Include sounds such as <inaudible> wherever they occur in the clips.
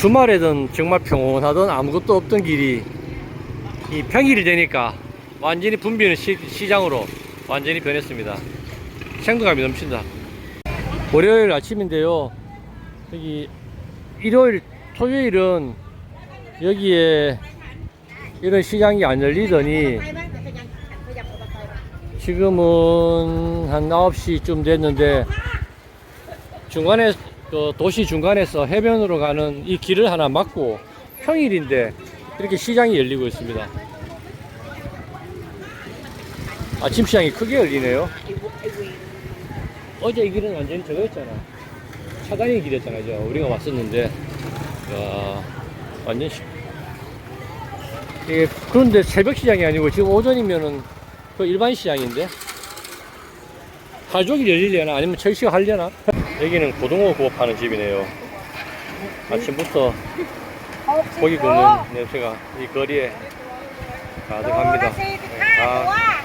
주말에든 정말 평온하던 아무것도 없던 길이 이 평일이 되니까 완전히 붐비는 시, 시장으로 완전히 변했습니다. 생동감이 넘친다. 월요일 아침인데요. 여기 일요일, 토요일은 여기에 이런 시장이 안 열리더니 지금은 한 9시쯤 됐는데 중간에 그 도시 중간에서 해변으로 가는 이 길을 하나 막고 평일인데 이렇게 시장이 열리고 있습니다. 아침 시장이 크게 열리네요. 어제 이 길은 완전히 저거였잖아. 차단의 길이었잖아요. 저 우리가 왔었는데, 야, 완전 시... 이게 그런데 새벽 시장이 아니고 지금 오전이면은 그 일반 시장인데 가족이 열리려나 아니면 철시가 하려나? 여기는 고등어 구워 파는 집이네요. 아침부터 고기 굽는 냄새가 이 거리에 가득합니다. 네, 다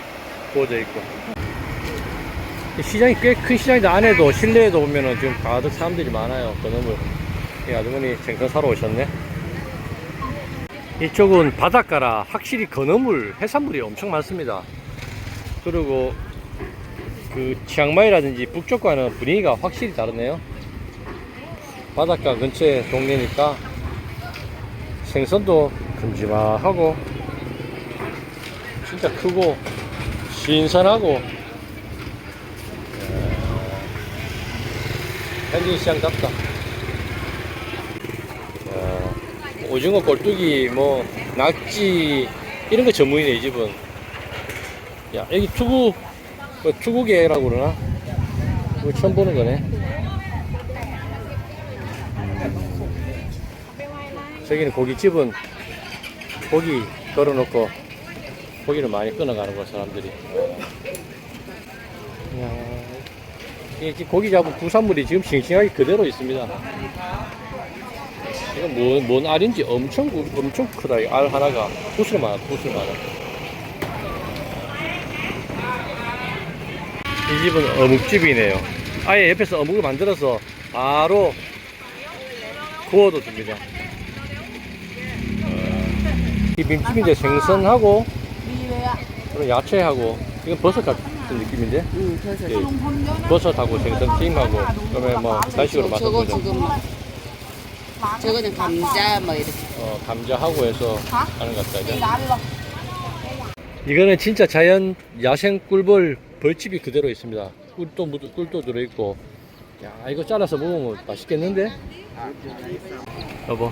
구워져 있고. 이 시장이 꽤 큰 시장인데 안에도 실내에도 보면은 지금 가득 사람들이 많아요. 건어물. 이 아주머니 생선 사러 오셨네. 이쪽은 바닷가라 확실히 건어물, 해산물이 엄청 많습니다. 그리고 그 치앙마이라든지 북쪽과는 분위기가 확실히 다르네요. 바닷가 근처에 동네니까 생선도 큼지막하고 진짜 크고 신선하고 현진 시장답다. 야, 오징어 꼴뚜기 뭐 낙지 이런 거 전문이네 이 집은. 야 여기 투구 뭐 투구개라고 그러나? 이거 처음 보는 거네. 저기는 고깃집은 고기 걸어놓고 고기를 많이 끊어가는 거 사람들이. 이게 지금 고기 잡은 부산물이 지금 싱싱하게 그대로 있습니다. 이건 뭔, 뭔 알인지 엄청 구- 엄청 크다. 이 알 하나가 구슬 많아, 구슬 많아. 이 집은 어묵집이네요. 아예 옆에서 어묵을 만들어서 바로 구워도 줍니다. 이 김집인데 생선하고 그리고 야채하고 이건 버섯 같은 느낌인데 응, 그래서 예, 버섯하고 생선 튀김하고 그러면 뭐 간식으로 맛은 저거. 지금 저거는 감자 뭐 이렇게 어, 감자하고 해서 하는 것 같다. 이제. 이거는 진짜 자연 야생 꿀벌 벌집이 그대로 있습니다. 꿀도 묻- 꿀도 들어 있고. 야 이거 잘라서 먹으면 맛있겠는데? 여보.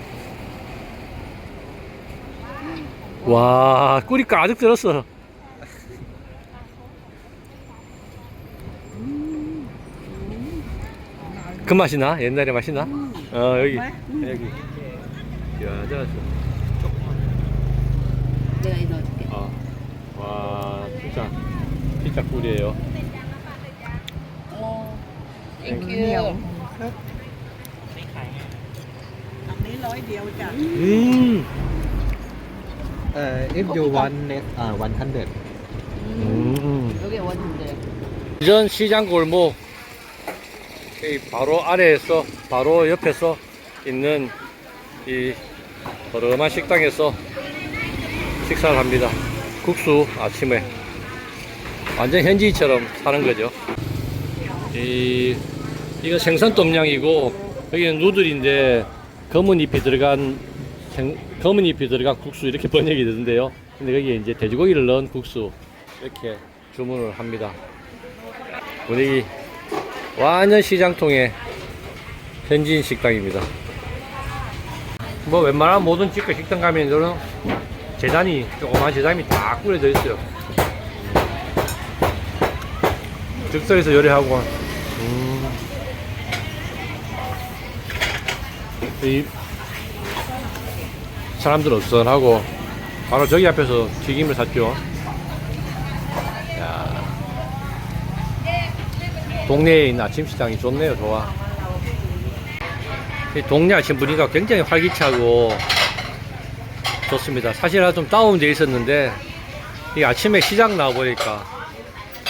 와 꿀이 가득 들었어. 그 맛이 나? 옛날에 맛이 나? 어 여기 여기. 야 잘랐어. 내가 이거 넣어줄게. 아, 와, 진짜, 진짜 꿀이에요. 어, 땡큐. อันนี้ร้อยเดียวจ้ะ 음, Uh, if you want net, uh, 100. 음. 여기 원인데. 이전 시장 골목, 이 바로 아래에서, 바로 옆에서 있는 이 허름한 식당에서 식사를 합니다. 국수 아침에. 완전 현지처럼 사는 거죠. 이, 이거 생선 똠양이고, 여기는 누들인데, 검은 잎이 들어간, 생, 검은 잎이 들어간 국수 이렇게 <laughs> 번역이 되던데요. 근데 여기에 이제 돼지고기를 넣은 국수 이렇게 주문을 합니다. 분위기 완전 시장통의 현지인 식당입니다. 뭐 웬만한 모든 집과 식당 가면 저는 재단이 조그만 재단이 다 꾸려져 있어요. 즉석에서 요리하고 음. 이 사람들 어선하고 바로 저기 앞에서 튀김을 샀죠. 야. 동네에 있는 아침 시장이 좋네요, 좋아. 이 동네 아침 분위기가 굉장히 활기차고 좋습니다. 사실 좀 다운되어 있었는데 이 아침에 시장 나와 보니까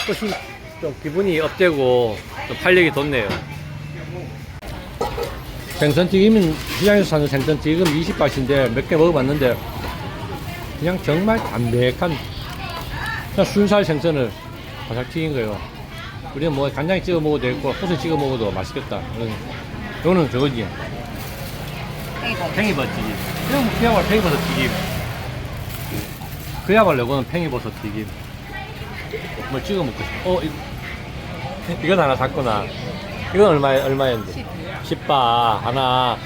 훨씬 좀 기분이 업되고 좀 활력이 돋네요. 생선튀김은 시장에서 사는 생선튀김 20바트인데 몇 개 먹어봤는데 그냥 정말 담백한 그냥 순살 생선을 바삭 튀긴 거예요. 우리는 뭐 간장에 찍어 먹어도 되고 소스 찍어 먹어도 맛있겠다. 이거는 저거지. 팽이버섯 튀김. 이건 그야말로 팽이버섯 튀김. 그야말로 이거는 팽이버섯 튀김. 뭐 찍어 먹고 싶어. 어, 이, 이건 하나 샀구나. 이건 얼마, 얼마였는데? 10바. 하나.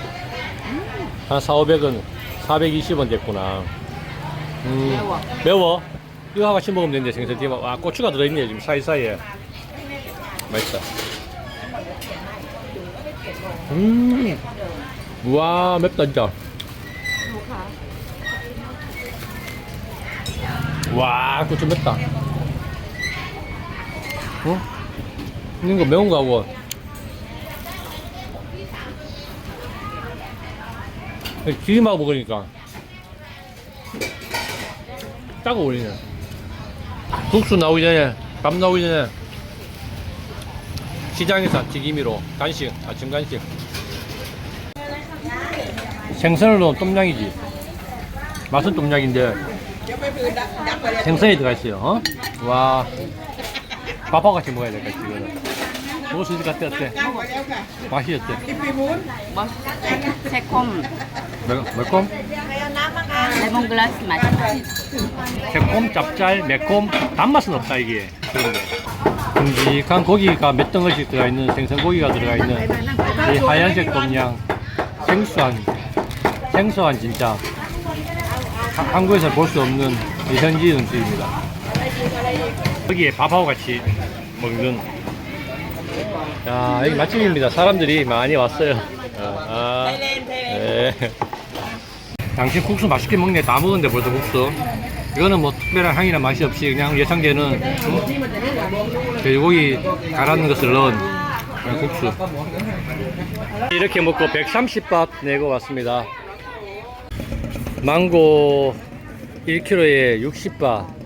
하나 4, 500원. 420원 됐구나. 음, 매워. 매워? 이거 같이 먹으면 되는데, 생선튀김. 아, 고추가 들어있네, 지금 사이사이에. 맛있다. 음. 우와, 맵다, 진짜. 와, 고추 맵다. 어? 이거 매운 거 하고. 튀김하고 먹으니까. 딱 어울리네. 국수 나오기 전에, 밥 나오기 전에, 시장에서 튀김이로 간식, 아침 간식. 생선을 넣은 똠양이지. 맛은 똠양인데, 생선이 들어가 있어요. 어? 와, 밥하고 같이 먹어야 될것 같아, 이거는. 먹을 수 있을 것 같아, 어때? 맛이 어때? 맛 새콤 매, 매콤? 레몬글라스 맛. 새콤, 짭짤, 매콤, 단맛은 없다, 이게. 그런데. 큼직한 고기가 몇 덩어리씩 들어가 있는 생선고기가 들어가 있는 이 하얀색 똠양. 생수한, 생소한 진짜. 하- 한국에서 볼 수 없는 이 현지 음식입니다. 여기에 밥하고 같이 먹는. 야, 여기 맛집입니다. 사람들이 많이 왔어요. 아, 아, 네. 당신 국수 맛있게 먹네. 다 먹었는데 벌써 국수. 이거는 뭐 특별한 향이나 맛이 없이 그냥 예상되는 음, 돼지고기 갈아는 것을 넣은 국수. 이렇게 먹고 130밭 내고 왔습니다. 망고 1kg에 60밭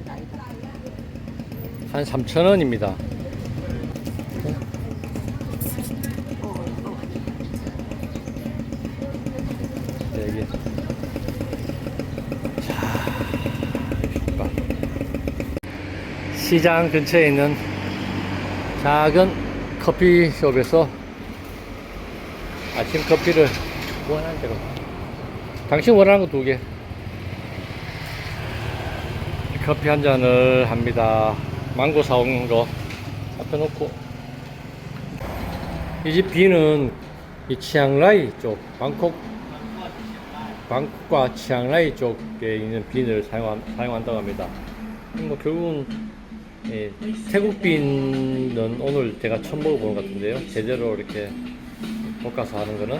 한 3,000원입니다. 네, 이게. 시장 근처에 있는 작은 커피숍에서 아침 커피를 원하는 대로. 당신 원하는 거 두 개. 커피 한 잔을 합니다 망고 사온 거 앞에 놓고. 이 집 비는 이 치앙라이 쪽 방콕 방콕과 치앙라이 쪽에 있는 빈을 사용한, 사용한다고 합니다. 뭐 결국은 예, 태국 빈은 오늘 제가 처음 먹어보는 것 같은데요. 제대로 이렇게 볶아서 하는 거는